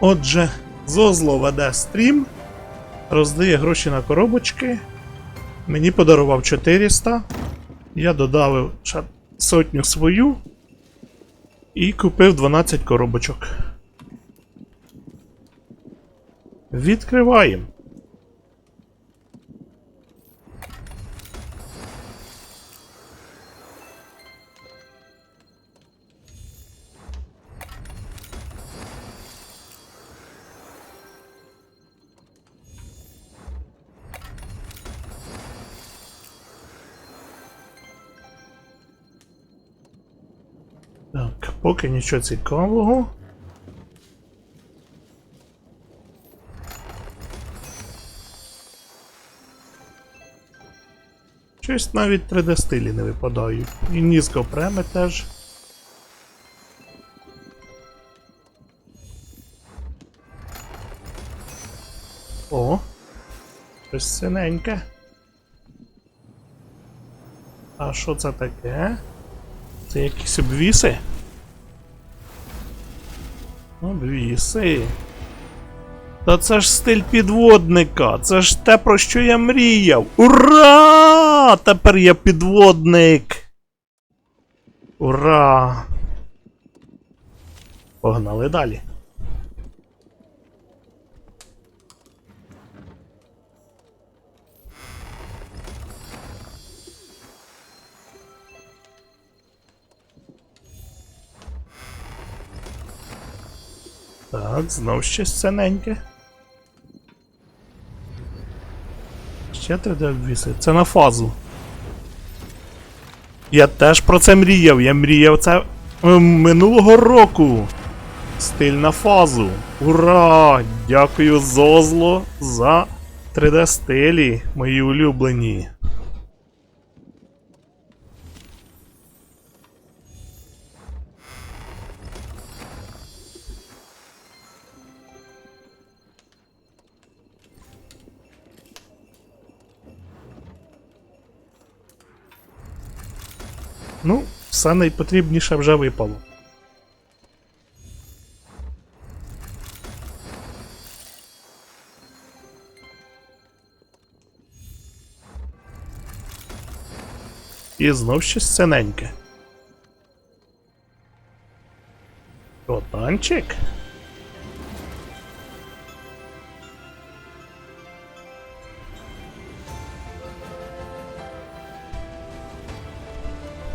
Отже, Зозло веде стрім, роздає гроші на коробочки. Мені подарував 400. Я додав сотню свою і купив 12 коробочок. Відкриваємо. Так, поки нічого цікавого. Щось навіть 3D стилі не випадають. І низько преми теж. О! Щось синеньке. А що це таке? Це якісь обвіси? Обвіси. Та це ж стиль підводника. Це ж те, про що я мріяв. Ура! Тепер я підводник. Ура! Погнали далі. Так, знов щось синеньке. Ще 3D обвіси. Це на фазу. Я теж про це мріяв. Я мріяв це е, минулого року. Стиль на фазу. Ура! Дякую Зозло за 3D стилі, мої улюблені. Ну, все найпотрібніше вже випало. І знов щось синеньке. Котанчик?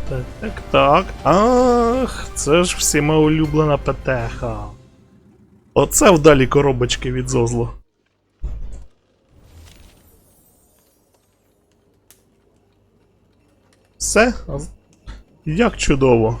Так, так, так. Ах, це ж всіма улюблена петеха. Оце вдалі коробочки від зозло. Все? Як чудово.